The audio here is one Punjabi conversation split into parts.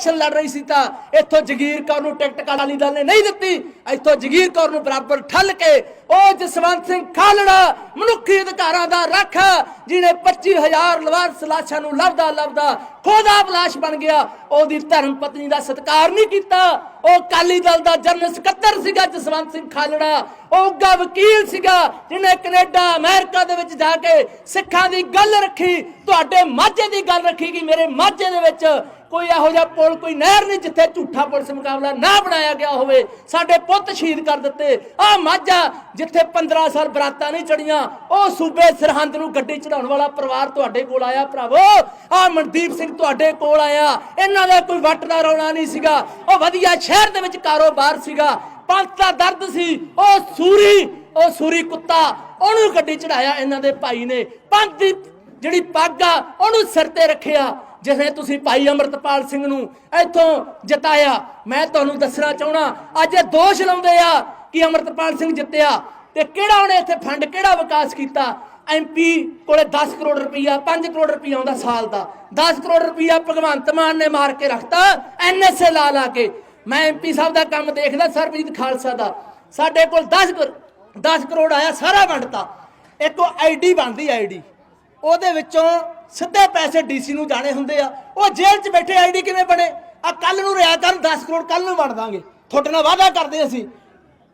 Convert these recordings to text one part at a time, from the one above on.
ਇਲੈਕਸ਼ਨ ਲੜ ਰਹੀ ਸੀ ਤਾਂ ਇੱਥੋਂ ਜਗੀਰ ਕੌਰ ਨੂੰ ਟਿਕਟ ਅਕਾਲੀ ਦਲ ਨੇ ਨਹੀਂ ਦਿੱਤੀ। ਇੱਥੋਂ ਜਗੀਰ ਕੌਰ ਨੂੰ ਬਰਾਬਰ ਠੱਲ ਕੇ ਉਹ ਜਸਵੰਤ ਸਿੰਘ ਖਾਲੜਾ ਮਨੁੱਖੀ ਅਧਿਕਾਰਾਂ ਦਾ ਰਾਖਾ, ਜਿਹਨੇ 25000 ਲਵਾਰਸ ਲਾਸ਼ਾਂ ਨੂੰ ਲੱਭਦਾ ਲੱਭਦਾ ਖੋਦਾ ਬਲਾਸ਼ ਬਣ ਗਿਆ। ਉਹਦੀ ਧਰਮ ਪਤਨੀ ਦਾ ਸਤਿਕਾਰ ਨਹੀਂ ਕੀਤਾ। ਉਹ ਅਕਾਲੀ ਦਲ ਦਾ ਜਨਰਲ ਸਕੱਤਰ ਸੀਗਾ ਜਸਵੰਤ ਸਿੰਘ ਖਾਲੜਾ। ਉਹ ਉੱਗਾ ਵਕੀਲ ਸੀਗਾ, ਜਿਹਨੇ ਕੈਨੇਡਾ, ਅਮਰੀਕਾ ਦੇ ਵਿੱਚ ਜਾ ਕੇ ਸਿੱਖਾਂ ਦੀ ਗੱਲ ਰੱਖੀ। ਤੁਹਾਡੇ ਮਾਝੇ ਦੀ ਗੱਲ ਰੱਖੀ ਕਿ ਮੇਰੇ ਮਾਝੇ ਦੇ ਵਿੱਚ ਕੋਈ ਇਹੋ ਜਿਹਾ ਪੁਲ, ਕੋਈ ਨਹਿਰ ਨਹੀਂ ਜਿੱਥੇ ਝੂਠਾ ਪੁਲਿਸ ਮੁਕਾਬਲਾ ਨਾ ਬਣਾਇਆ ਗਿਆ ਹੋਵੇ। ਸਾਡੇ ਪੁੱਤ ਸ਼ਹੀਦ ਕਰ ਦਿੱਤੇ। ਆ ਮਾਝਾ, ਜਿੱਥੇ 15 ਸਾਲ ਬਰਾਤਾਂ ਨਹੀਂ ਚੜੀਆਂ ਉਹ ਸੂਬੇ ਸਰਹੰਦ ਨੂੰ ਗੱਡੀ ਚੜਾਉਣ ਵਾਲਾ ਪਰਿਵਾਰ ਤੁਹਾਡੇ ਕੋਲ ਆਇਆ, ਭਰਾਵੋ। ਆ ਮਨਦੀਪ ਸਿੰਘ ਤੁਹਾਡੇ ਕੋਲ ਆਇਆ। ਇਹਨਾਂ ਦਾ ਕੋਈ ਵੱਟ ਦਾ ਰੌਲਾ ਨਹੀਂ ਸੀਗਾ। ਉਹ ਵਧੀਆ ਸ਼ਹਿਰ ਦੇ ਵਿੱਚ ਕਾਰੋਬਾਰ ਸੀਗਾ। ਪੰਥ ਦਾ ਦਰਦ ਸੀ। ਉਹ ਸੂਰੀ ਉਹ ਸੂਰੀ ਕੁੱਤਾ, ਉਹਨੂੰ ਗੱਡੀ ਚੜਾਇਆ ਇਹਨਾਂ ਦੇ ਭਾਈ ਨੇ। ਪੰਥ ਦੀ ਜਿਹੜੀ ਪੱਗ ਆ, ਉਹਨੂੰ ਸਿਰ ਤੇ ਰੱਖਿਆ। ਜਿਵੇਂ ਤੁਸੀਂ ਭਾਈ ਅਮਰਤਪਾਲ ਸਿੰਘ ਨੂੰ ਇੱਥੋਂ ਜਿਤਾਇਆ, ਮੈਂ ਤੁਹਾਨੂੰ ਦੱਸਣਾ ਚਾਹਣਾ ਅੱਜ ਇਹ ਦੋਸ਼ ਲਾਉਂਦੇ ਆ ਕਿ ਅਮਰਤਪਾਲ ਸਿੰਘ ਜਿੱਤਿਆ ਤੇ ਕਿਹੜਾ ਉਹਨੇ ਇੱਥੇ ਫੰਡ ਕਿਹੜਾ ਵਿਕਾਸ ਕੀਤਾ? ਐਮਪੀ ਕੋਲੇ 10 ਕਰੋੜ ਰੁਪਈਆ 5 ਕਰੋੜ ਰੁਪਈਆ ਆਉਂਦਾ ਸਾਲ ਦਾ। 10 ਕਰੋੜ ਰੁਪਈਆ ਭਗਵੰਤ ਮਾਨ ਨੇ ਮਾਰ ਕੇ ਰੱਖਤਾ ਐਨਐਸਏ ਲਾ ਲਾ ਕੇ। ਮੈਂ ਐਮਪੀ ਸਾਹਿਬ ਦਾ ਕੰਮ ਦੇਖਦਾ, ਸਰਬਜੀਤ ਖਾਲਸਾ ਦਾ। ਸਾਡੇ ਕੋਲ 10 ਕਰੋ- 10 ਕਰੋੜ ਆਇਆ ਸਾਰਾ ਵੰਡਤਾ ਇੱਕ ਉਹ ਆਈਡੀ ਬਣਦੀ ਆਈਡੀ ਉਹਦੇ ਵਿੱਚੋਂ ਸਿੱਧੇ ਪੈਸੇ ਡੀਸੀ ਨੂੰ ਜਾਣੇ ਹੁੰਦੇ ਆ। ਉਹ ਜੇਲ੍ਹ 'ਚ ਬੈਠੇ ਆਈਡੀ ਕਿਵੇਂ ਬਣੇ? ਆ ਕੱਲ ਨੂੰ ਰਿਆ ਕਰਨ 10 ਕਰੋੜ ਕੱਲ ਨੂੰ ਵੰਡ ਦਾਂਗੇ। ਤੁਹਾਡੇ ਨਾਲ ਵਾਅਦਾ ਕਰਦੇ ਅਸੀਂ।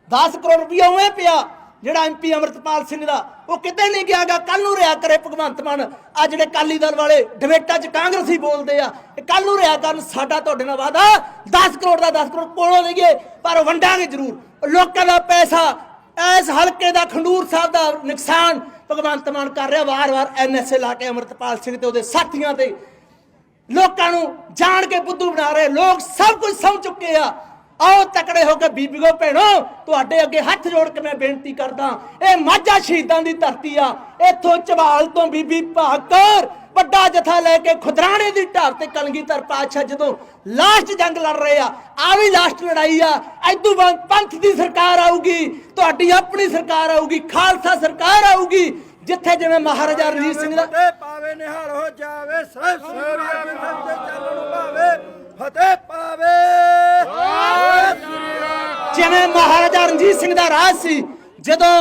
10 ਕਰੋੜ ਰੁਪਇਆ ਉਵੇਂ ਪਿਆ, ਜਿਹੜਾ ਐਮਪੀ ਅਮਰਤਪਾਲ ਸਿੰਘ ਦਾ। ਉਹ ਕਿਤੇ ਨਹੀਂ ਗਿਆਗਾ ਕੱਲ ਨੂੰ ਰਿਆ ਕਰੇ ਭਗਵੰਤ ਮਾਨ। ਆ ਜਿਹੜੇ ਕਾਲੀ ਦਲ ਵਾਲੇ ਡਿਬੇਟਾਂ 'ਚ ਕਾਂਗਰਸੀ ਬੋਲਦੇ ਆ। ਇਹ ਕੱਲ ਨੂੰ ਰਿਆ ਕਰਨ ਸਾਡਾ ਤੁਹਾਡੇ ਨਾਲ ਵਾਅਦਾ। 10 ਕਰੋੜ ਦਾ 10 ਕਰੋੜ ਕੋਲੋਂ ਦੇਈਏ ਪਰ ਵੰਡਾਂਗੇ ਜ਼ਰੂਰ। ਲੋਕਾਂ ਦਾ ਪੈਸਾ, ਇਸ ਹਲਕੇ ਦਾ ਖੰਡੂਰ ਸਾਹਿਬ ਦਾ ਨੁਕਸਾਨ ਭਗਵੰਤ ਮਾਨ ਕਰ ਰਿਹਾ, ਵਾਰ-ਵਾਰ ਐਨਐਸਏ ਲਾ ਕੇ ਅਮਰਤਪਾਲ ਸਿੰਘ ਤੇ ਉਹਦੇ ਸਾਥੀਆਂ ਤੇ। ਲੋਕਾਂ ਨੂੰ ਜਾਣ ਕੇ ਬੁੱਧੂ ਬਣਾ ਰਹੇ, ਲੋਕ ਸਭ ਕੁਝ ਸਮਝ ਚੁੱਕੇ ਆ। ਆਓ ਤਕੜੇ ਹੋ ਕੇ ਬੀਬੀਓ, ਭੈਣੋ, ਤੁਹਾਡੇ ਅੱਗੇ ਹੱਥ ਜੋੜ ਕੇ ਮੈਂ ਬੇਨਤੀ ਕਰਦਾ, ਇਹ ਮਾਝਾ ਸ਼ਹੀਦਾਂ ਦੀ ਧਰਤੀ ਆ। ਇੱਥੋਂ ਚਵਾਲ ਤੋਂ ਬੀਬੀ ਭਾਕਰ ਵੱਡਾ ਜਥਾ ਲੈ ਕੇ ਖੁਦਰਾਣੇ ਦੀ ਢਾਬ ਤੇ ਕਲਗੀਧਰ ਪਾਤਸ਼ਾਹ ਜਦੋਂ ਲਾਸਟ ਜੰਗ ਲੜ ਰਹੇ ਆ ਆ ਵੀ ਲਾਸਟ ਲੜਾਈ ਆ ਐਦੂ ਬਾਅਦ ਪੰਥ ਦੀ ਸਰਕਾਰ ਆਊਗੀ ਤੁਹਾਡੀ ਆਪਣੀ ਸਰਕਾਰ ਆਊਗੀ ਖਾਲਸਾ ਸਰਕਾਰ ਆਊਗੀ ਜਿੱਥੇ ਜਿਵੇਂ ਮਹਾਰਾਜਾ ਰਣਜੀਤ ਸਿੰਘ ਦਾ ਪਾਵੇ ਨਿਹਾਲ ਹੋ ਜਾਵੇ ਸਹਿਬ ਸੂਰਿਆ ਦੇ ਸੱਚੇ ਚੱਲਣ ਪਾਵੇ ਫਤਿਹ ਪਾਵੇ। ਜਿਵੇਂ ਮਹਾਰਾਜਾ ਰਣਜੀਤ ਸਿੰਘ ਦਾ ਰਾਜ ਸੀ ਜਦੋਂ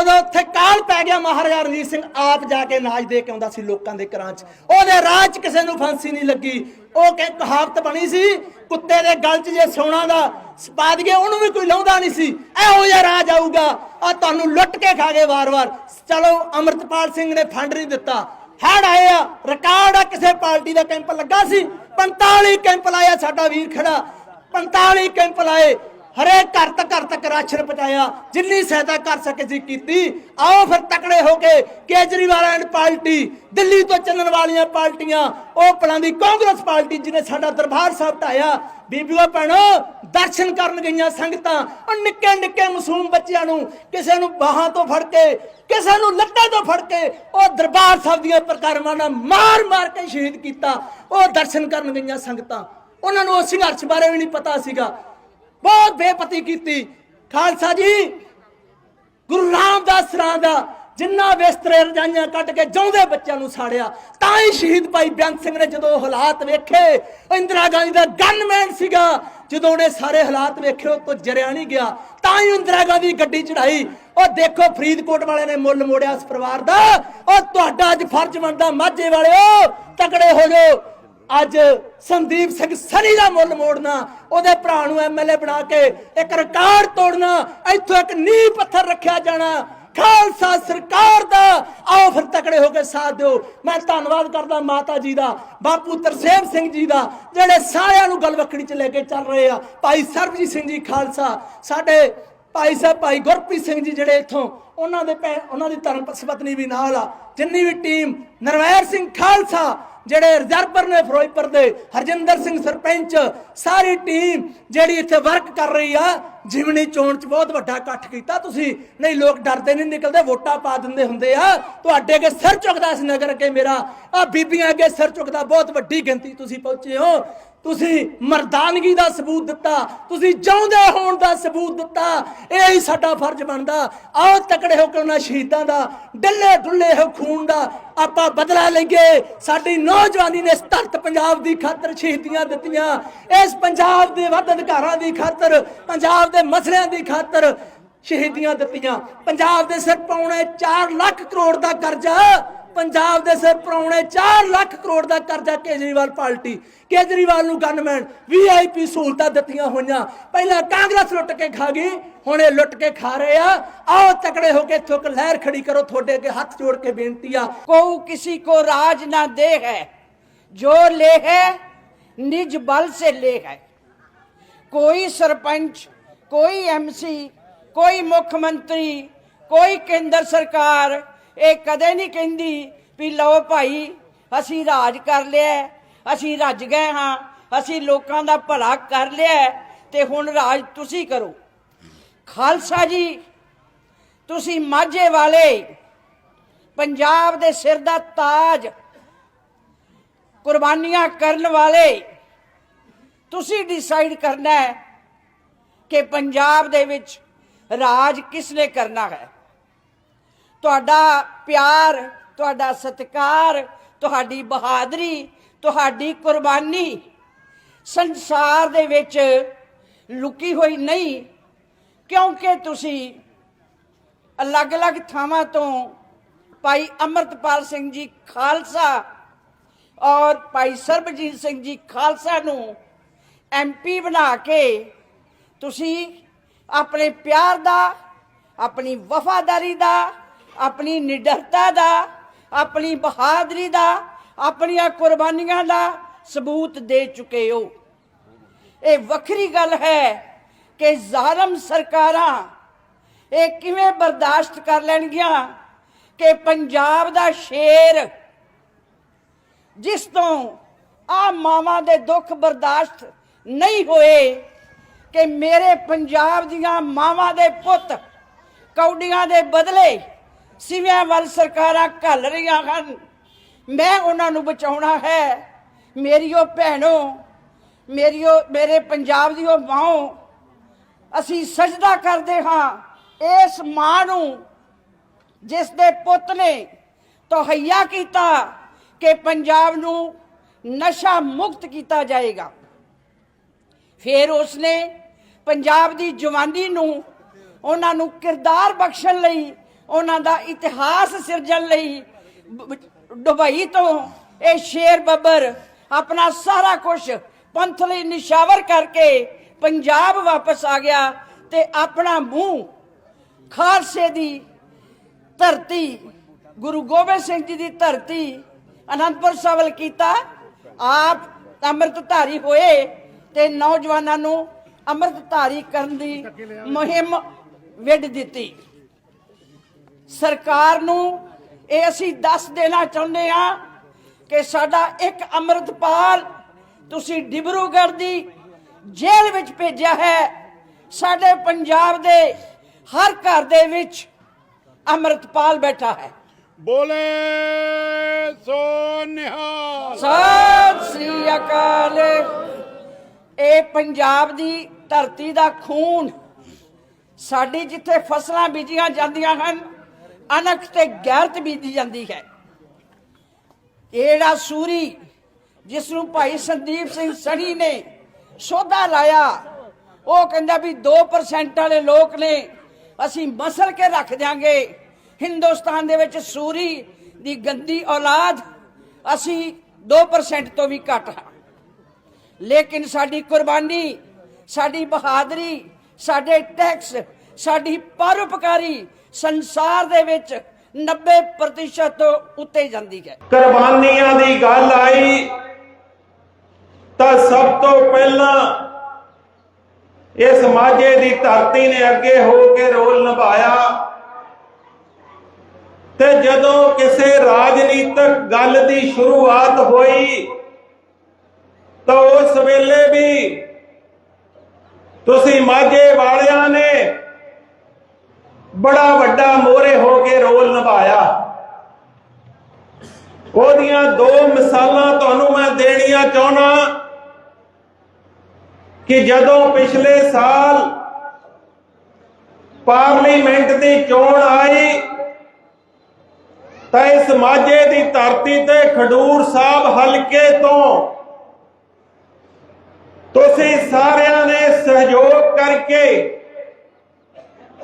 ਉਦੋਂ ਉੱਥੇ ਕਾਲ ਪੈ ਗਿਆ ਮਹਾਰਾਜਾ ਰਣਜੀਤ ਸਿੰਘ, ਆਪ ਜਾ ਕੇ ਨਾਚ ਦੇ ਕੇ ਆਉਂਦਾ ਸੀ ਲੋਕਾਂ ਦੇ ਘਰਾਂ 'ਚ। ਉਹਦੇ ਰਾਜ 'ਚ ਕਿਸੇ ਨੂੰ ਫਾਂਸੀ ਨਹੀਂ ਲੱਗੀ। ਉਹ ਕਿ ਕਹਾਵਤ ਬਣੀ ਸੀ, ਕੁੱਤੇ ਦੇ ਗਲ 'ਚ ਜੇ ਸੋਨਾ ਦਾ ਸਪਾ ਦਈਏ, ਉਹਨੂੰ ਵੀ ਕੋਈ ਲਾਉਂਦਾ ਨਹੀਂ ਸੀ। ਇਹੋ ਜਿਹਾ ਰਾਜ ਆਊਗਾ ਆ ਤੁਹਾਨੂੰ ਲੁੱਟ ਕੇ ਖਾ ਗਏ ਵਾਰ-ਵਾਰ। ਚਲੋ, ਅਮਰਤਪਾਲ ਸਿੰਘ ਨੇ ਫੰਡ ਨਹੀਂ ਦਿੱਤਾ। ਹੜ ਆਏ ਆ ਰਿਕਾਰਡ ਆ, ਕਿਸੇ ਪਾਰਟੀ ਦਾ ਕੈਂਪ ਲੱਗਾ ਸੀ। 45 ਕੈਂਪ ਲਾਇਆ ਸਾਡਾ ਵੀਰ ਖੜਾ। 45 ਕੈਂਪ ਲਾਏ। ਹਰੇਕ ਘਰ ਤੱਕ ਘਰ ਤੱਕ ਰਾਸ਼ਨ ਪਹੁੰਚਾਇਆ, ਜਿੰਨੀ ਸਹਾਇਤਾ ਕਰ ਸਕੇ ਸੀ ਕੀਤੀ। ਆਓ ਫਿਰ ਤਕੜੇ ਹੋ ਕੇ ਕੇਜਰੀਵਾਲ ਐਂਡ ਪਾਰਟੀ, ਦਿੱਲੀ ਤੋਂ ਚੱਲਣ ਵਾਲੀਆਂ ਪਾਰਟੀਆਂ, ਉਹ ਪਲਾਂ ਦੀ ਕਾਂਗਰਸ ਪਾਰਟੀ ਜਿਹਨੇ ਸਾਡਾ ਦਰਬਾਰ ਸਾਹਿਬ ਢਾਇਆ। ਬੀਬੀਓ ਭੈਣੋ, ਦਰਸ਼ਨ ਕਰਨ ਗਈਆਂ ਸੰਗਤਾਂ, ਉਹ ਨਿੱਕੇ ਨਿੱਕੇ ਮਾਸੂਮ ਬੱਚਿਆਂ ਨੂੰ ਕਿਸੇ ਨੂੰ ਬਾਹਾਂ ਤੋਂ ਫੜ ਕੇ, ਕਿਸੇ ਨੂੰ ਲੱਤਾਂ ਤੋਂ ਫੜ ਕੇ, ਉਹ ਦਰਬਾਰ ਸਾਹਿਬ ਦੀਆਂ ਪ੍ਰਕਰਮਾਂ ਨਾਲ ਮਾਰ ਮਾਰ ਕੇ ਸ਼ਹੀਦ ਕੀਤਾ। ਉਹ ਦਰਸ਼ਨ ਕਰਨ ਗਈਆਂ ਸੰਗਤਾਂ, ਉਹਨਾਂ ਨੂੰ ਉਹ ਸੰਘਰਸ਼ ਬਾਰੇ ਵੀ ਨਹੀਂ ਪਤਾ ਸੀਗਾ। ਬਹੁਤ ਬੇਪਤੀ ਕੀਤੀ। ਖਾਲਸਾ ਜੀ, ਗੁਰੂ ਰਾਮਦਾਸ ਰਾਂ ਦਾ ਜਿੰਨਾ ਬਿਸਤਰੇ ਰਜਾਈਆਂ ਕੱਟ ਕੇ ਜਾਉਂਦੇ ਬੱਚਿਆਂ ਨੂੰ ਸਾੜਿਆ, ਤਾਂ ਹੀ ਸ਼ਹੀਦ ਭਾਈ ਬੇਅੰਤ ਸਿੰਘ ਨੇ ਜਦੋਂ ਹਾਲਾਤ ਵੇਖੇ, ਇੰਦਰਾ ਗਾਂਧੀ ਦਾ ਗਨਮੈਨ ਸੀਗਾ। ਜਦੋਂ ਉਹਨੇ ਸਾਰੇ ਹਾਲਾਤ ਵੇਖੇ, ਉਹ ਤੋਂ ਜਰਿਆ ਨਹੀਂ ਗਿਆ, ਤਾਂ ਹੀ ਇੰਦਰਾ ਗਾਂਧੀ ਗੱਡੀ ਚੜਾਈ। ਉਹ ਦੇਖੋ, ਫਰੀਦਕੋਟ ਵਾਲਿਆਂ ਨੇ ਮੁੱਲ ਮੋੜਿਆ ਉਸ ਪਰਿਵਾਰ ਦਾ। ਉਹ ਤੁਹਾਡਾ ਅੱਜ ਫਰਜ਼ ਬਣਦਾ, ਮਾਝੇ ਵਾਲਿਓ, ਤਕੜੇ ਹੋ ਜਾਓ। ਅੱਜ ਸੰਦੀਪ ਸਿੰਘ ਸਨੀ ਦਾ ਮੁੱਲ ਮੋੜਨਾ, ਉਹਦੇ ਭਰਾ ਨੂੰ ਐਮਐਲਏ ਬਣਾ ਕੇ ਇੱਕ ਰਿਕਾਰਡ ਤੋੜਨਾ, ਇੱਥੋਂ ਇੱਕ ਨੀਂਹ ਪੱਥਰ ਰੱਖਿਆ ਜਾਣਾ। ਖਾਲਸਾ ਸਰਕਾਰ ਦਾ ਆਓ ਫਿਰ ਤਕੜੇ ਹੋ ਕੇ ਸਾਥ ਦਿਓ। ਮੈਂ ਧੰਨਵਾਦ ਕਰਦਾ ਮਾਤਾ ਜੀ ਦਾ, ਬਾਪੂ ਤਰਸੇਮ ਸਿੰਘ ਜੀ ਦਾ, ਜਿਹੜੇ ਸਾਰਿਆਂ ਨੂੰ ਗਲਵਕੜੀ ਚ ਲੈ ਕੇ ਚੱਲ ਰਹੇ ਆ। ਭਾਈ ਸਰਬਜੀਤ ਸਿੰਘ ਜੀ, ਖਾਲਸਾ। ਸਾਡੇ ਭਾਈ ਸਾਹਿਬ, ਭਾਈ ਗੁਰਪ੍ਰੀਤ ਸਿੰਘ ਜੀ ਜਿਹੜੇ ਇੱਥੋਂ, ਉਹਨਾਂ ਦੇ ਭੈਣ ਉਹਨਾਂ ਦੀ ਧਰਮ ਪਤਨੀ ਵੀ ਨਾਲ ਆ। ਜਿੰਨੀ ਵੀ ਟੀਮ ਨਰਵੈਰ ਸਿੰਘ, ਖਾਲਸਾ। ਜਿਹੜੇ ਰਿਜ਼ਰਵਰ ਨੇ ਫਿਰੋਜ਼ਪੁਰ ਦੇ, ਹਰਜਿੰਦਰ ਸਿੰਘ ਸਰਪੰਚ, ਸਾਰੀ ਟੀਮ ਜਿਹੜੀ ਇੱਥੇ ਵਰਕ ਕਰ ਰਹੀ ਆ ਜਿਮਨੀ ਚੋਣ ਚ ਬਹੁਤ ਵੱਡਾ ਇਕੱਠ ਕੀਤਾ ਤੁਸੀਂ। ਨਹੀਂ, ਲੋਕ ਡਰਦੇ ਨਹੀਂ ਨਿਕਲਦੇ, ਵੋਟਾਂ ਪਾ ਦਿੰਦੇ ਹੁੰਦੇ ਆ। ਤੁਹਾਡੇ ਅੱਗੇ ਸਿਰ ਝੁਕਦਾ ਇਸ ਨਗਰ ਅੱਗੇ ਮੇਰਾ ਆ ਬੀਬੀਆਂ ਅੱਗੇ ਸਿਰ ਝੁਕਦਾ, ਬਹੁਤ ਵੱਡੀ ਗਿਣਤੀ ਤੁਸੀਂ ਪਹੁੰਚੇ ਹੋ। ਤੁਸੀਂ ਮਰਦਾਨਗੀ ਦਾ ਸਬੂਤ ਦਿੱਤਾ, ਤੁਸੀਂ ਚਾਹੁੰਦੇ ਹੋਣ ਦਾ ਸਬੂਤ ਦਿੱਤਾ, ਇਹ ਹੀ ਸਾਡਾ ਫਰਜ਼ ਬਣਦਾ। ਆਓ ਤਕੜੇ ਹੋ ਕੇ ਉਹਨਾਂ ਸ਼ਹੀਦਾਂ ਦਾ, ਡੱਲੇ ਡੁੱਲੇ ਹੋ ਖੂਨ ਦਾ, ਆਪਾਂ ਬਦਲਾ ਲਈਏ। ਸਾਡੀ ਨੌਜਵਾਨੀ ਨੇ ਇਸ ਧਰਤ ਪੰਜਾਬ ਦੀ ਖਾਤਰ ਸ਼ਹੀਦੀਆਂ ਦਿੱਤੀਆਂ। ਇਸ ਪੰਜਾਬ ਦੇ ਵੱਧ ਅਧਿਕਾਰਾਂ ਦੀ ਖਾਤਰ, ਪੰਜਾਬ ਦੇ ਮਸਲਿਆਂ ਦੀ ਖਾਤਰ ਸ਼ਹੀਦੀਆਂ ਦਿੱਤੀਆਂ। ਪੰਜਾਬ ਦੇ ਸਿਰ ਪਾਉਣੇ 4 ਲੱਖ ਕਰੋੜ ਦਾ ਕਰਜ਼ਾ। ਪੰਜਾਬ ਦੇ ਸਿਰ ਪਰਾਉਣੇ 4 ਲੱਖ ਕਰੋੜ ਦਾ ਕਰਜ਼ਾ ਕੇਜਰੀਵਾਲ ਪਾਰਟੀ ਕੇਜਰੀਵਾਲ ਨੂੰ ਗਨਮੈਨ ਵੀਆਈਪੀ ਸਹੂਲਤਾਂ ਦਿੱਤੀਆਂ ਹੋਈਆਂ। ਪਹਿਲਾਂ ਕਾਂਗਰਸ ਲੁੱਟ ਕੇ ਖਾ ਗਈ, ਹੁਣ ਇਹ ਲੁੱਟ ਕੇ ਖਾ ਰਹੇ ਆ। ਆਓ ਤਕੜੇ ਹੋ ਕੇ ਥੁੱਕ ਲਹਿਰ ਖੜੀ ਕਰੋ, ਤੁਹਾਡੇ ਅੱਗੇ ਹੱਥ ਜੋੜ ਕੇ ਬੇਨਤੀ ਆ। ਕੋਈ ਕਿਸੇ ਕੋ ਰਾਜ ਨਾ ਦੇ ਹੈ ਜੋ ਲੈ ਹੈ ਨਿਜ ਬਲ ਸੇ ਲੈ ਹੈ ਕੋਈ ਸਰਪੰਚ, ਕੋਈ ਐਮਸੀ ਕੋਈ ਮੁੱਖ ਮੰਤਰੀ, ਕੋਈ ਕੇਂਦਰ ਸਰਕਾਰ ਇਹ ਕਦੇ ਨਹੀਂ ਕਹਿੰਦੀ ਵੀ ਲਓ ਭਾਈ, ਅਸੀਂ ਰਾਜ ਕਰ ਲਿਆ ਅਸੀਂ ਰੱਜ ਗਏ ਹਾਂ, ਅਸੀਂ ਲੋਕਾਂ ਦਾ ਭਲਾ ਕਰ ਲਿਆ ਤੇ ਹੁਣ ਰਾਜ ਤੁਸੀਂ ਕਰੋ। ਖਾਲਸਾ ਜੀ, ਤੁਸੀਂ ਮਾਝੇ ਵਾਲੇ, ਪੰਜਾਬ ਦੇ ਸਿਰ ਦਾ ਤਾਜ, ਕੁਰਬਾਨੀਆਂ ਕਰਨ ਵਾਲੇ, ਤੁਸੀਂ ਡਿਸਾਈਡ ਕਰਨਾ ਹੈ ਕਿ ਪੰਜਾਬ ਦੇ ਵਿੱਚ ਰਾਜ ਕਿਸ ਨੇ ਕਰਨਾ ਹੈ? ਤੁਹਾਡਾ ਪਿਆਰ, ਤੁਹਾਡਾ ਸਤਿਕਾਰ, ਤੁਹਾਡੀ ਬਹਾਦਰੀ, ਤੁਹਾਡੀ ਕੁਰਬਾਨੀ ਸੰਸਾਰ ਦੇ ਵਿੱਚ ਲੁਕੀ ਹੋਈ ਨਹੀਂ, ਕਿਉਂਕਿ ਤੁਸੀਂ ਅਲੱਗ-ਅਲੱਗ ਥਾਵਾਂ ਤੋਂ ਭਾਈ ਅਮਰਤਪਾਲ ਸਿੰਘ ਜੀ ਖਾਲਸਾ ਔਰ ਭਾਈ ਸਰਬਜੀਤ ਸਿੰਘ ਜੀ ਖਾਲਸਾ ਨੂੰ ਐਮਪੀ ਬਣਾ ਕੇ ਤੁਸੀਂ ਆਪਣੇ ਪਿਆਰ ਦਾ, ਆਪਣੀ ਵਫਾਦਾਰੀ ਦਾ, ਆਪਣੀ ਨਿਡਰਤਾ ਦਾ, ਆਪਣੀ ਬਹਾਦਰੀ ਦਾ, ਆਪਣੀਆਂ ਕੁਰਬਾਨੀਆਂ ਦਾ ਸਬੂਤ ਦੇ ਚੁੱਕੇ ਹੋ। ਇਹ ਵੱਖਰੀ ਗੱਲ ਹੈ ਕਿ ਜ਼ਾਲਮ ਸਰਕਾਰਾਂ ਇਹ ਕਿਵੇਂ ਬਰਦਾਸ਼ਤ ਕਰ ਲੈਣਗੀਆਂ ਕਿ ਪੰਜਾਬ ਦਾ ਸ਼ੇਰ, ਜਿਸ ਤੋਂ ਆ ਮਾਵਾਂ ਦੇ ਦੁੱਖ ਬਰਦਾਸ਼ਤ ਨਹੀਂ ਹੋਏ ਕਿ ਮੇਰੇ ਪੰਜਾਬ ਦੀਆਂ ਮਾਵਾਂ ਦੇ ਪੁੱਤ, ਕੌਡੀਆਂ ਦੇ ਬਦਲੇ ਸਿਵਿਆਂ ਵੱਲ ਸਰਕਾਰਾਂ ਘੱਲ ਰਹੀਆਂ ਹਨ। ਮੈਂ ਉਹਨਾਂ ਨੂੰ ਬਚਾਉਣਾ ਹੈ। ਮੇਰੀਓ ਭੈਣੋ ਮੇਰੀਓ ਮੇਰੇ ਪੰਜਾਬ ਦੀਓ ਮਾਓ ਅਸੀਂ ਸਜਦਾ ਕਰਦੇ ਹਾਂ। ਇਸ ਮਾਂ ਨੂੰ, ਜਿਸ ਦੇ ਪੁੱਤ ਨੇ ਤਹਈਆ ਕੀਤਾ ਕਿ ਪੰਜਾਬ ਨੂੰ ਨਸ਼ਾ ਮੁਕਤ ਕੀਤਾ ਜਾਏਗਾ। ਫਿਰ ਉਸਨੇ ਪੰਜਾਬ ਦੀ ਜਵਾਨੀ ਨੂੰ, ਉਹਨਾਂ ਨੂੰ ਕਿਰਦਾਰ ਬਖਸ਼ਣ ਲਈ, ਉਹਨਾਂ ਦਾ ਇਤਿਹਾਸ ਸਿਰਜਣ ਲਈ, ਬ- ਦੁਬਈ ਤੋਂ ਇਹ ਸ਼ੇਰ ਬੱਬਰ ਆਪਣਾ ਸਾਰਾ ਕੁਝ ਪੰਥ ਲਈ ਨਿਸ਼ਾਵਰ ਕਰਕੇ ਪੰਜਾਬ ਵਾਪਸ ਆ ਗਿਆ ਤੇ ਆਪਣਾ ਮੂੰਹ ਖਾਲਸੇ ਦੀ ਧਰਤੀ, ਗੁਰੂ ਗੋਬਿੰਦ ਸਿੰਘ ਜੀ ਦੀ ਧਰਤੀ ਅਨੰਦਪੁਰ ਸਾਹਿਬ ਕੀਤਾ। ਆਪ ਅੰਮ੍ਰਿਤਧਾਰੀ ਹੋਏ ਤੇ ਨੌਜਵਾਨਾਂ ਨੂੰ ਅੰਮ੍ਰਿਤਧਾਰੀ ਕਰਨ ਦੀ ਮੁਹਿੰਮ ਵਿੱਢ ਦਿੱਤੀ। ਸਰਕਾਰ ਨੂੰ ਇਹ ਅਸੀਂ ਦੱਸ ਦੇਣਾ ਚਾਹੁੰਦੇ ਹਾਂ ਕਿ ਸਾਡਾ ਇੱਕ ਅੰਮ੍ਰਿਤਪਾਲ ਤੁਸੀਂ ਡਿਬਰੂਗੜ੍ਹ ਦੀ ਜੇਲ੍ਹ ਵਿੱਚ ਭੇਜਿਆ ਹੈ। ਸਾਡੇ ਪੰਜਾਬ ਦੇ ਹਰ ਘਰ ਦੇ ਵਿੱਚ ਅੰਮ੍ਰਿਤਪਾਲ ਬੈਠਾ ਹੈ। ਬੋਲੇ ਸੋ ਨਿਹਾਲ। ਸਤਿ ਸ੍ਰੀ ਅਕਾਲ। ਇਹ ਪੰਜਾਬ ਦੀ ਧਰਤੀ ਦਾ ਖੂਨ। ਸਾਡੀ ਜਿੱਥੇ ਫਸਲਾਂ ਬੀਜੀਆਂ ਜਾਂਦੀਆਂ ਹਨ, ਅਣਖ ਤੇ ਗੈਰਤ ਬੀਜੀ ਜਾਂਦੀ ਹੈ। ਇਹ ਸੂਰੀ ਜਿਸ ਨੂੰ ਭਾਈ ਸੰਦੀਪ ਸਿੰਘ ਸਣੀ ਨੇ ਸੋਧਾ ਲਾਇਆ, ਉਹ ਕਹਿੰਦਾ ਵੀ 2% ਵਾਲੇ ਲੋਕ ਨੇ, ਅਸੀਂ ਮਸਲ ਕੇ ਰੱਖ ਦਿਆਂਗੇ। ਹਿੰਦੁਸਤਾਨ ਦੇ ਵਿੱਚ ਸੂਰੀ ਦੀ ਗੰਦੀ ਔਲਾਦ, ਅਸੀਂ 2% ਤੋਂ ਵੀ ਘੱਟ ਹਾਂ। ਲੇਕਿਨ ਸਾਡੀ ਕੁਰਬਾਨੀ ਸਾਡੀ ਬਹਾਦਰੀ, ਸਾਡੇ ਟੈਕਸ, ਸਾਡੀ ਪਰਉਪਕਾਰੀ ਸੰਸਾਰ ਦੇ ਵਿੱਚ 90% ਤੋਂ ਉੱਤੇ ਜਾਂਦੀ ਹੈ। ਕੁਰਬਾਨੀਆਂ ਦੀ ਗੱਲ ਆਈ ਤਾਂ ਸਭ ਤੋਂ ਪਹਿਲਾਂ ਇਸ ਮਾਝੇ ਦੀ ਧਰਤੀ ਨੇ ਅੱਗੇ ਹੋ ਕੇ ਰੋਲ ਨਿਭਾਇਆ ਤੇ ਜਦੋਂ ਕਿਸੇ ਰਾਜਨੀਤਿਕ ਗੱਲ ਦੀ ਸ਼ੁਰੂਆਤ ਹੋਈ ਤਾਂ ਉਸ ਵੇਲੇ ਵੀ ਤੁਸੀਂ ਮਾਝੇ ਵਾਲਿਆਂ ਨੇ ਬੜਾ ਵੱਡਾ ਮੋਹਰੇ ਹੋ ਕੇ ਰੋਲ ਨਿਭਾਇਆ। ਉਹਦੀਆਂ ਦੋ ਮਿਸਾਲਾਂ ਤੁਹਾਨੂੰ ਮੈਂ ਦੇਣੀਆਂ ਚਾਹਣਾ ਕਿ ਜਦੋਂ ਪਿਛਲੇ ਸਾਲ ਪਾਰਲੀਮੈਂਟ ਦੀ ਚੋਣ ਆਈ, ਤਾਂ ਇਸ ਮਾਝੇ ਦੀ ਧਰਤੀ ਤੇ ਖਡੂਰ ਸਾਹਿਬ ਹਲਕੇ ਤੋਂ ਤੁਸੀਂ ਸਾਰਿਆਂ ਨੇ ਸਹਿਯੋਗ ਕਰਕੇ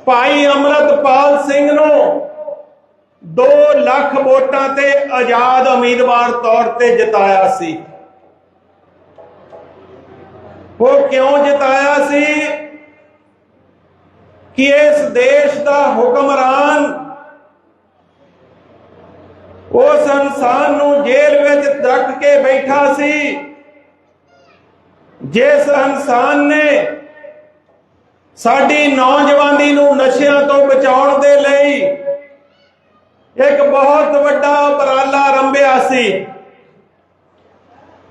ਭਾਈ ਅਮਰਤਪਾਲ ਸਿੰਘ ਨੂੰ 2 ਲੱਖ ਵੋਟਾਂ ਤੇ ਆਜ਼ਾਦ ਉਮੀਦਵਾਰ ਤੌਰ ਤੇ ਜਿਤਾਇਆ ਸੀ। ਉਹ ਕਿਉਂ ਜਿਤਾਇਆ ਸੀ? ਕਿ ਇਸ ਦੇਸ਼ ਦਾ ਹੁਕਮਰਾਨ ਉਸ ਇਨਸਾਨ ਨੂੰ ਜੇਲ੍ਹ ਵਿੱਚ ਰੱਖ ਕੇ ਬੈਠਾ ਸੀ। ਜਿਸ ਇਨਸਾਨ ਨੇ ਸਾਡੀ ਨੌਜਵਾਨੀ ਨੂੰ ਨਸ਼ਿਆਂ ਤੋਂ ਬਚਾਉਣ ਦੇ ਲਈ ਇੱਕ ਬਹੁਤ ਵੱਡਾ ਉਪਰਾਲਾ ਰੰਭਿਆ ਸੀ,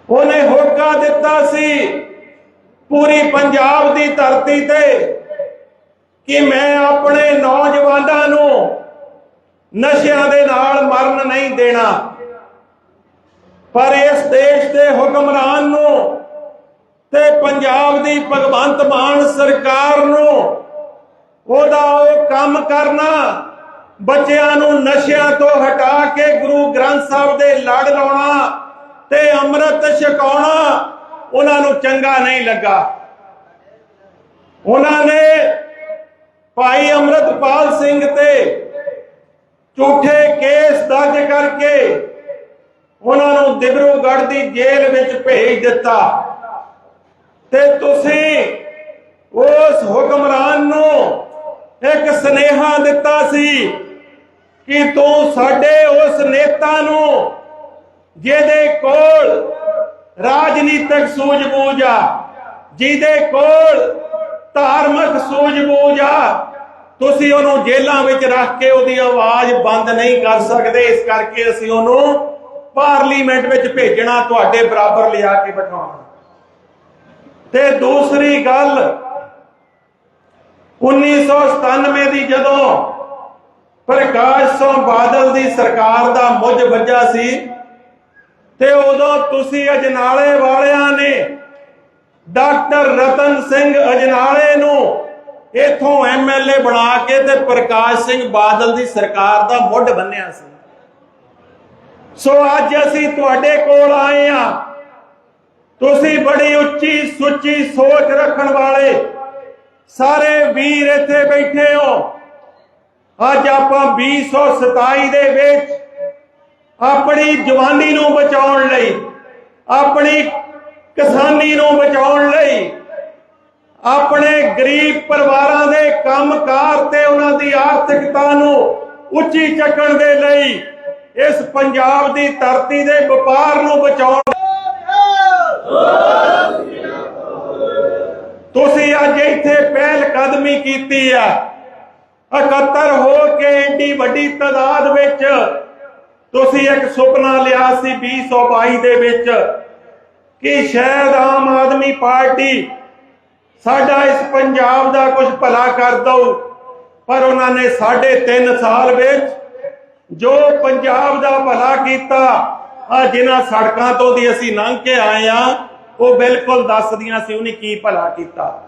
ਉਹਨੇ ਹੋਕਾ ਦਿੱਤਾ ਸੀ ਪੂਰੀ ਪੰਜਾਬ ਦੀ ਧਰਤੀ ਤੇ ਕਿ ਮੈਂ ਆਪਣੇ ਨੌਜਵਾਨਾਂ ਨੂੰ ਨਸ਼ਿਆਂ ਦੇ ਨਾਲ ਮਰਨ ਨਹੀਂ ਦੇਣਾ। ਪਰ ਇਸ ਦੇਸ਼ ਦੇ ਹੁਕਮਰਾਨ ਨੂੰ ਤੇ ਪੰਜਾਬ ਦੀ ਭਗਵੰਤ ਮਾਨ ਸਰਕਾਰ ਨੂੰ ਉਹਦਾ ਉਹ ਕੰਮ ਕਰਨਾ, ਬੱਚਿਆਂ ਨੂੰ ਨਸ਼ਿਆਂ ਤੋਂ ਹਟਾ ਕੇ ਗੁਰੂ ਗ੍ਰੰਥ ਸਾਹਿਬ ਦੇ ਲੜ ਲਾਉਣਾ ਤੇ ਅੰਮ੍ਰਿਤ ਛਕਾਉਣਾ, ਉਹਨਾਂ ਨੂੰ ਚੰਗਾ ਨਹੀਂ ਲੱਗਾ। ਉਹਨਾਂ ਨੇ ਭਾਈ ਅੰਮ੍ਰਿਤਪਾਲ ਸਿੰਘ ਤੇ ਝੂਠੇ ਕੇਸ ਦਰਜ ਕਰਕੇ ਉਹਨਾਂ ਨੂੰ ਦਿਬਰੂਗੜ੍ਹ ਦੀ ਜੇਲ੍ਹ ਵਿੱਚ ਭੇਜ ਦਿੱਤਾ। ਤੇ ਤੁਸੀਂ ਉਸ ਹੁਕਮਰਾਨ ਨੂੰ ਇੱਕ ਸਨੇਹਾ ਦਿੱਤਾ ਸੀ ਕਿ ਤੂੰ ਸਾਡੇ ਉਸ ਨੇਤਾ ਨੂੰ, ਜਿਹਦੇ ਕੋਲ ਰਾਜਨੀਤਿਕ ਸੂਝ-ਬੂਝ ਆ, ਜਿਹਦੇ ਕੋਲ ਧਾਰਮਿਕ ਸੂਝ-ਬੂਝ ਆ, ਤੁਸੀਂ ਉਹਨੂੰ ਜੇਲ੍ਹਾਂ ਵਿੱਚ ਰੱਖ ਕੇ ਉਹਦੀ ਆਵਾਜ਼ ਬੰਦ ਨਹੀਂ ਕਰ ਸਕਦੇ। ਇਸ ਕਰਕੇ ਅਸੀਂ ਉਹਨੂੰ ਪਾਰਲੀਮੈਂਟ ਵਿੱਚ ਭੇਜਣਾ, ਤੁਹਾਡੇ ਬਰਾਬਰ ਲਿਆ ਕੇ ਬਿਠਾਉਣਾ। ਤੇ ਦੂਸਰੀ ਗੱਲ 1997 ਦੀ ਜਦੋਂ ਪ੍ਰਕਾਸ਼ ਸਿੰਘ ਬਾਦਲ ਦੀ ਸਰਕਾਰ ਦਾ ਮੁੱਝ ਵੱਜਾ ਸੀ, ਤੇ ਉਦੋਂ ਤੁਸੀਂ ਅਜਨਾਲੇ ਵਾਲਿਆਂ ਨੇ ਡਾਕਟਰ ਰਤਨ ਸਿੰਘ ਅਜਨਾਲੇ ਨੂੰ ਇਥੋਂ ਐਮਐਲਏ ਬਣਾ ਕੇ ਤੇ ਪ੍ਰਕਾਸ਼ ਸਿੰਘ ਬਾਦਲ ਦੀ ਸਰਕਾਰ ਦਾ ਮੁੱਢ ਬੰਨਿਆ ਸੀ। ਸੋ ਅੱਜ ਅਸੀਂ ਤੁਹਾਡੇ ਕੋਲ ਆਏ ਆ ਤੁਸੀਂ ਬੜੀ ਉੱਚੀ ਸੁੱਚੀ ਸੋਚ ਰੱਖਣ ਵਾਲੇ ਸਾਰੇ ਵੀਰ ਇੱਥੇ ਬੈਠੇ ਹੋ। ਅੱਜ ਆਪਾਂ 2027 ਦੇ ਵਿੱਚ ਆਪਣੀ ਜਵਾਨੀ ਨੂੰ ਬਚਾਉਣ ਲਈ, ਆਪਣੀ ਕਿਸਾਨੀ ਨੂੰ ਬਚਾਉਣ ਲਈ, ਆਪਣੇ ਗਰੀਬ ਪਰਿਵਾਰਾਂ ਦੇ ਕੰਮਕਾਰ ਤੇ ਉਹਨਾਂ ਦੀ ਆਰਥਿਕਤਾ ਨੂੰ ਉੱਚੀ ਚੱਕਣ ਦੇ ਲਈ ਇਸ ਪੰਜਾਬ ਦੀ ਧਰਤੀ ਦੇ ਵਪਾਰ ਨੂੰ ਬਚਾਉਣ ਤੁਸੀਂ ਅੱਜ ਇੱਥੇ ਪਹਿਲ ਕਦਮੀ ਕੀਤੀ ਆ। ਇਕੱਤਰ ਹੋ ਕੇ ਇੰਨੀ ਵੱਡੀ ਤਾਦਾਦ ਵਿੱਚ ਤੁਸੀਂ ਇੱਕ ਸੁਪਨਾ ਲਿਆ ਸੀ 2022 ਦੇ ਵਿੱਚ ਕਿ ਸ਼ਾਇਦ ਆਮ ਆਦਮੀ ਪਾਰਟੀ ਸਾਡਾ ਇਸ ਪੰਜਾਬ ਦਾ ਕੁਝ ਭਲਾ ਕਰ ਦਊ, ਪਰ ਉਹਨਾਂ ਨੇ ਸਾਢੇ 3 ਸਾਲ ਵਿੱਚ ਜੋ ਪੰਜਾਬ ਦਾ ਭਲਾ ਕੀਤਾ ਆ ਜਿਨ੍ਹਾਂ ਸੜਕਾਂ ਤੋਂ ਦੀ ਅਸੀਂ ਲੰਘ ਕੇ ਆਏ ਆ ਉਹ ਬਿਲਕੁਲ ਦੱਸਦੀਆਂ ਸੀ ਉਹਨੇ ਕੀ ਭਲਾ ਕੀਤਾ।